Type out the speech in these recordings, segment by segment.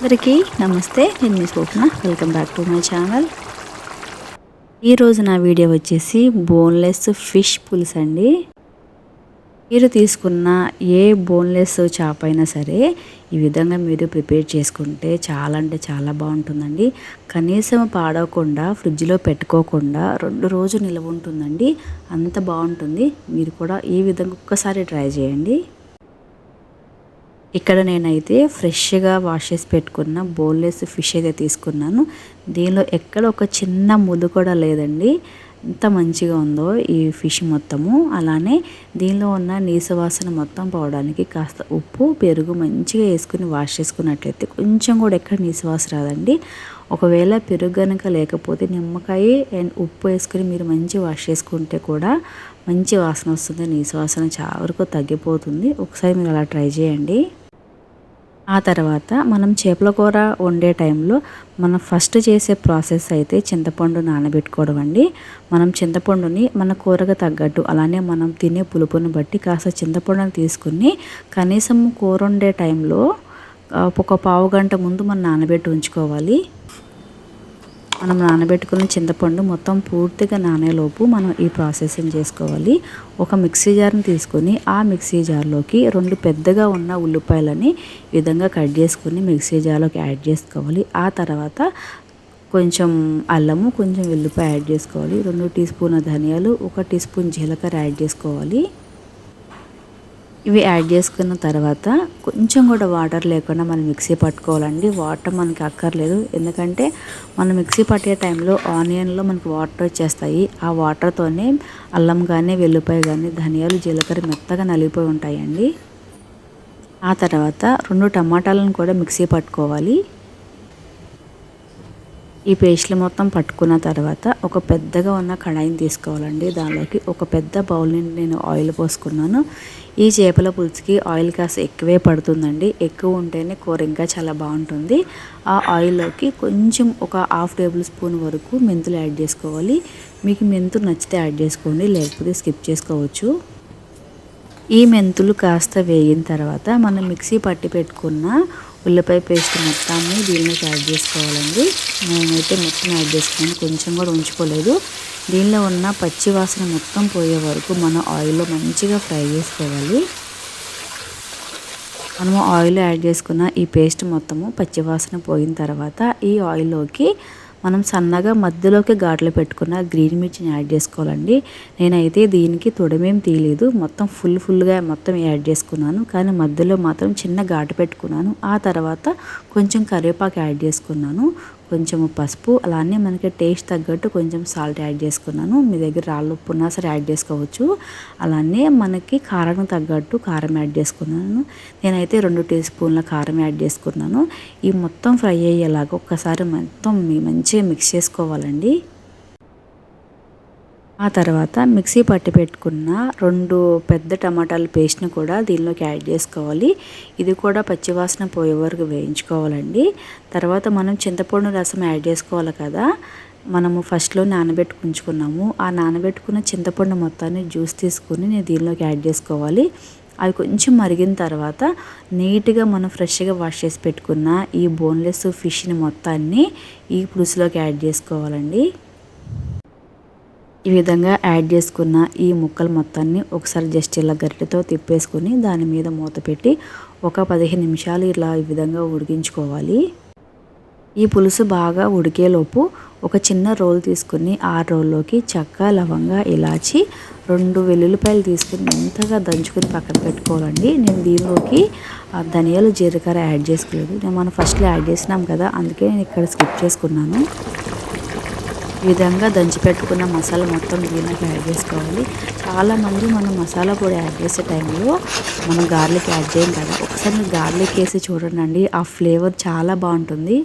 అందరికీ నమస్తే నేను మీ Swapna. Welcome back to my channel. ఈరోజు నా వీడియో వచ్చేసి బోన్లెస్ ఫిష్ పులుసు అండి. మీరు తీసుకున్న ఏ బోన్లెస్ చేప అయినా సరే ఈ విధంగా మీరు ప్రిపేర్ చేసుకుంటే చాలా అంటే చాలా బాగుంటుందండి. కనీసం పాడవకుండా ఫ్రిడ్జ్లో పెట్టుకోకుండా రెండు రోజులు నిల్వ ఉంటుందండి. అంత బాగుంటుంది. మీరు కూడా ఈ విధంగా ఒక్కసారి ట్రై చేయండి. ఇక్కడ నేనైతే ఫ్రెష్గా వాష్ చేసి పెట్టుకున్న బోన్లెస్ ఫిష్ అయితే తీసుకున్నాను. దీనిలో ఎక్కడ ఒక చిన్న ముద్దు కూడా లేదండి. ఎంత మంచిగా ఉందో ఈ ఫిష్ మొత్తము. అలానే దీనిలో ఉన్న నీసు వాసన మొత్తం పోవడానికి కాస్త ఉప్పు పెరుగు మంచిగా వేసుకుని వాష్ చేసుకున్నట్లయితే కొంచెం కూడా ఎక్కడ నీసు వాసన రాదండి. ఒకవేళ పెరుగు కనుక లేకపోతే నిమ్మకాయ అండ్ ఉప్పు వేసుకుని మీరు మంచి వాష్ చేసుకుంటే కూడా మంచి వాసన వస్తుంది. నీసు వాసన చాలా వరకు తగ్గిపోతుంది. ఒకసారి మీరు అలా ట్రై చేయండి. ఆ తర్వాత మనం చేపల కూర వండే టైంలో మనం ఫస్ట్ చేసే ప్రాసెస్ అయితే చింతపండు నానబెట్టుకోవడం అండి. మనం చింతపండుని మన కూరగా తగ్గట్టు అలానే మనం తినే పులుపుని బట్టి కాస్త చింతపండుని తీసుకుని కనీసం కూర వండే టైంలో ఒక పావు గంట ముందు మనం నానబెట్టి ఉంచుకోవాలి. మనం నానబెట్టుకున్న చింతపండు మొత్తం పూర్తిగా నానేలోపు మనం ఈ ప్రాసెసింగ్ చేసుకోవాలి. ఒక మిక్సీ జార్ని తీసుకొని ఆ మిక్సీ జార్లోకి రెండు పెద్దగా ఉన్న ఉల్లిపాయలని విధంగా కట్ చేసుకుని మిక్సీ జార్లోకి యాడ్ చేసుకోవాలి. ఆ తర్వాత కొంచెం అల్లము కొంచెం ఉల్లిపాయ యాడ్ చేసుకోవాలి. రెండు టీ స్పూన్ ధనియాలు ఒక టీ స్పూన్ జీలకర్ర యాడ్ చేసుకోవాలి. ఇవి యాడ్ చేసుకున్న తర్వాత కొంచెం కూడా వాటర్ లేకుండా మనం మిక్సీ పట్టుకోవాలండి. వాటర్ మనకి అక్కర్లేదు. ఎందుకంటే మనం మిక్సీ పట్టే టైంలో ఆనియన్లో మనకి వాటర్ వచ్చేస్తాయి. ఆ వాటర్తోనే అల్లం కానీ వెల్లిపాయ కానీ ధనియాలు జీలకర్ర మెత్తగా నలిగిపోయి ఉంటాయండి. ఆ తర్వాత రెండు టమాటాలను కూడా మిక్సీ పట్టుకోవాలి. ఈ పేస్ట్లు మొత్తం పట్టుకున్న తర్వాత ఒక పెద్దగా ఉన్న కడాయిని తీసుకోవాలండి. దానిలోకి ఒక పెద్ద బౌల్ నుండి నేను ఆయిల్ పోసుకున్నాను. ఈ చేపల పులుసుకి ఆయిల్ కాస్త ఎక్కువే పడుతుందండి. ఎక్కువ ఉంటేనే కూర ఇంకా చాలా బాగుంటుంది. ఆ ఆయిల్లోకి కొంచెం ఒక హాఫ్ టేబుల్ స్పూన్ వరకు మెంతులు యాడ్ చేసుకోవాలి. మీకు మెంతులు నచ్చితే యాడ్ చేసుకోండి లేకపోతే స్కిప్ చేసుకోవచ్చు. ఈ మెంతులు కాస్త వేగిన తర్వాత మనం మిక్సీ పట్టి పెట్టుకున్న ఉల్లిపాయ పేస్ట్ మొత్తాన్ని దీనిలోకి యాడ్ చేసుకోవాలండి. నేనైతే మొత్తం యాడ్ చేసుకున్నాను. కొంచెం కూడా ఉంచుకోలేదు. దీనిలో ఉన్న పచ్చి వాసన మొత్తం పోయే వరకు మనం ఆయిల్లో మంచిగా ఫ్రై చేసుకోవాలి. మనము ఆయిల్ యాడ్ చేసుకున్న ఈ పేస్ట్ మొత్తము పచ్చివాసన పోయిన తర్వాత ఈ ఆయిల్లోకి మనం సన్నగా మధ్యలోకి ఘాట్లు పెట్టుకున్న గ్రీన్ మిర్చిని యాడ్ చేసుకోవాలండి. నేనైతే దీనికి తొడమేం తీయలేదు. మొత్తం ఫుల్ ఫుల్గా మొత్తం యాడ్ చేసుకున్నాను. కానీ మధ్యలో మాత్రం చిన్న ఘాటు పెట్టుకున్నాను. ఆ తర్వాత కొంచెం కరివేపాకు యాడ్ చేసుకున్నాను. కొంచెము పసుపు అలానే మనకి టేస్ట్ తగ్గట్టు కొంచెం సాల్ట్ యాడ్ చేసుకున్నాను. మీ దగ్గర రాళ్ళు ఉప్పు ఉన్నా సరే యాడ్ చేసుకోవచ్చు. అలానే మనకి కారం తగ్గట్టు కారం యాడ్ చేసుకున్నాను. నేనైతే రెండు టీ స్పూన్ల కారం యాడ్ చేసుకున్నాను. ఈ మొత్తం ఫ్రై అయ్యేలాగా ఒక్కసారి మొత్తం మంచిగా మిక్స్ చేసుకోవాలండి. ఆ తర్వాత మిక్సీ పట్టి పెట్టుకున్న రెండు పెద్ద టమాటాల పేస్ట్ని కూడా దీనిలోకి యాడ్ చేసుకోవాలి. ఇది కూడా పచ్చివాసన పోయే వరకు వేయించుకోవాలండి. తర్వాత మనం చింతపండు రసం యాడ్ చేసుకోవాలి కదా. మనము ఫస్ట్లో నానబెట్టుకుంచుకున్నాము. ఆ నానబెట్టుకున్న చింతపండు మొత్తాన్ని జ్యూస్ తీసుకుని నేను దీనిలోకి యాడ్ చేసుకోవాలి. అవి కొంచెం మరిగిన తర్వాత నీట్గా మనం ఫ్రెష్గా వాష్ చేసి పెట్టుకున్న ఈ బోన్లెస్ ఫిష్ని మొత్తాన్ని ఈ పులుసులోకి యాడ్ చేసుకోవాలండి. ఈ విధంగా యాడ్ చేసుకున్న ఈ ముక్కలు మొత్తాన్ని ఒకసారి జస్ట్ ఇలా గరిటెతో తిప్పేసుకొని దాని మీద మూత పెట్టి ఒక పదిహేను నిమిషాలు ఇలా ఈ విధంగా ఉడికించుకోవాలి. ఈ పులుసు బాగా ఉడికేలోపు ఒక చిన్న రోల్ తీసుకుని ఆ రోల్లోకి చెక్క లవంగా ఇలాచి రెండు వెల్లుల్లిపాయలు తీసుకుని ఎంతగా దంచుకొని పక్కన పెట్టుకోవాలండి. నేను దీనిలోకి ధనియాలు జీలకర్ర యాడ్ చేసుకోలేదు. మనం ఫస్ట్లో యాడ్ చేసినాం కదా అందుకే నేను ఇక్కడ స్కిప్ చేసుకున్నాను. విధంగా దంచి పెట్టుకున్న మసాలా మొత్తం దీనికి యాడ్ చేసుకోవాలి. చాలామంది మనం మసాలా పొడి యాడ్ చేసే టైంలో మనం గార్లిక్ యాడ్ చేయం కదా. ఒకసారి గార్లిక్ వేసి చూడండి ఆ ఫ్లేవర్ చాలా బాగుంటుంది.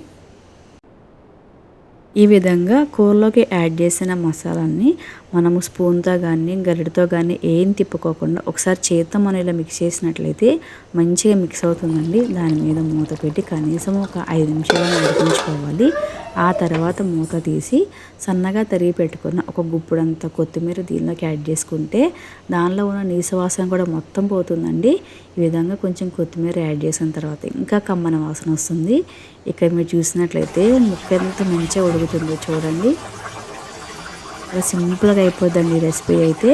ఈ విధంగా కూరలోకి యాడ్ చేసిన మసాలాన్ని మనము స్పూన్తో కానీ గరిటతో కానీ ఏం తిప్పుకోకుండా ఒకసారి చేత్తో మనం ఇలా మిక్స్ చేసినట్లయితే మంచిగా మిక్స్ అవుతుందండి. దాని మీద మూత పెట్టి కనీసం ఒక ఐదు నిమిషాలు ఉడికించుకోవాలి. ఆ తర్వాత మూత తీసి సన్నగా తరిగి పెట్టుకున్న ఒక గుప్పుడంత కొత్తిమీర దీనిలోకి యాడ్ చేసుకుంటే దానిలో ఉన్న నీసవాసన కూడా మొత్తం పోతుందండి. ఈ విధంగా కొంచెం కొత్తిమీర యాడ్ చేసిన తర్వాత ఇంకా కమ్మన వాసన వస్తుంది. ఇక్కడ మీరు చూసినట్లయితే ముక్క ఎంత మంచిగా ఉడుకుతుందో చూడండి. సింపుల్గా అయిపోద్దండి ఈ రెసిపీ అయితే.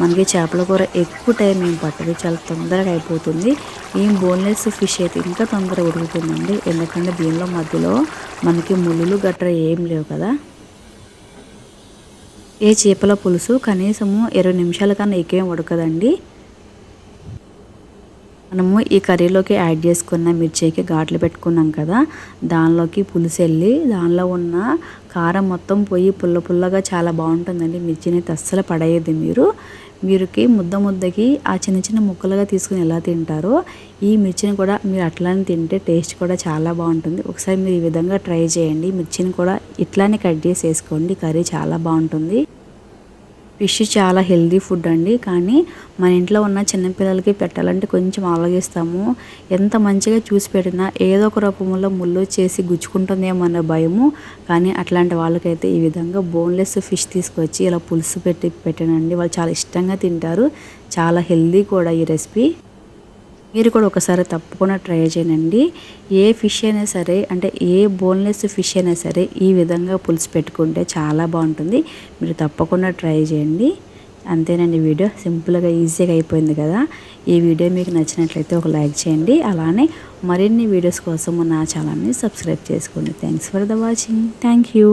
మనకి చేపల కూర ఎక్కువ టైం ఏం పట్టదు చాలా తొందరగా అయిపోతుంది. ఈ బోన్లెస్ ఫిష్ అయితే ఇంకా తొందరగా ఉడుకుతుందండి. ఎందుకంటే దీనిలో మధ్యలో మనకి ములులు గట్రా ఏం లేవు కదా. ఏ చేపల పులుసు కనీసము ఇరవై నిమిషాల కన్నా ఎక్కువ ఉడకదండి. మనము ఈ కర్రీలోకి యాడ్ చేసుకున్న మిర్చికి ఘాట్లు పెట్టుకున్నాం కదా దానిలోకి పులుసు వెళ్ళి దానిలో ఉన్న కారం మొత్తం పోయి పుల్ల పుల్లగా చాలా బాగుంటుందండి. మిర్చిని అస్సలు పడేయద్దు మీరు. మీరుకి ముద్ద ముద్దకి ఆ చిన్న చిన్న ముక్కలుగా తీసుకుని ఎలా తింటారో ఈ మిర్చిని కూడా మీరు అట్లానే తింటే టేస్ట్ కూడా చాలా బాగుంటుంది. ఒకసారి మీరు ఈ విధంగా ట్రై చేయండి. మిర్చిని కూడా ఇట్లానే కట్ చేసి వేసుకోండి. కర్రీ చాలా బాగుంటుంది. ఫిష్ చాలా హెల్దీ ఫుడ్ అండి. కానీ మన ఇంట్లో ఉన్న చిన్నపిల్లలకి పెట్టాలంటే కొంచెం ఆలోచిస్తాము. ఎంత మంచిగా చూసి పెట్టినా ఏదో ఒక రూపంలో ముళ్ళు చేసి గుచ్చుకుంటుందేమో అన్న భయము. కానీ అట్లాంటి వాళ్ళకైతే ఈ విధంగా బోన్లెస్ ఫిష్ తీసుకొచ్చి ఇలా పులుసు పెట్టి పెట్టానండి. వాళ్ళు చాలా ఇష్టంగా తింటారు. చాలా హెల్దీ కూడా ఈ రెసిపీ. మీరు కూడా ఒకసారి తప్పకుండా ట్రై చేయండి. ఏ ఫిష్ అయినా సరే అంటే ఏ బోన్లెస్ ఫిష్ అయినా సరే ఈ విధంగా పులుసు పెట్టుకుంటే చాలా బాగుంటుంది. మీరు తప్పకుండా ట్రై చేయండి. అంతేనండి వీడియో. సింపుల్గా ఈజీగా అయిపోయింది కదా. ఈ వీడియో మీకు నచ్చినట్లయితే ఒక లైక్ చేయండి. అలానే మరిన్ని వీడియోస్ కోసం నా ఛానల్ని సబ్స్క్రైబ్ చేసుకోండి. Thanks for the watching thank you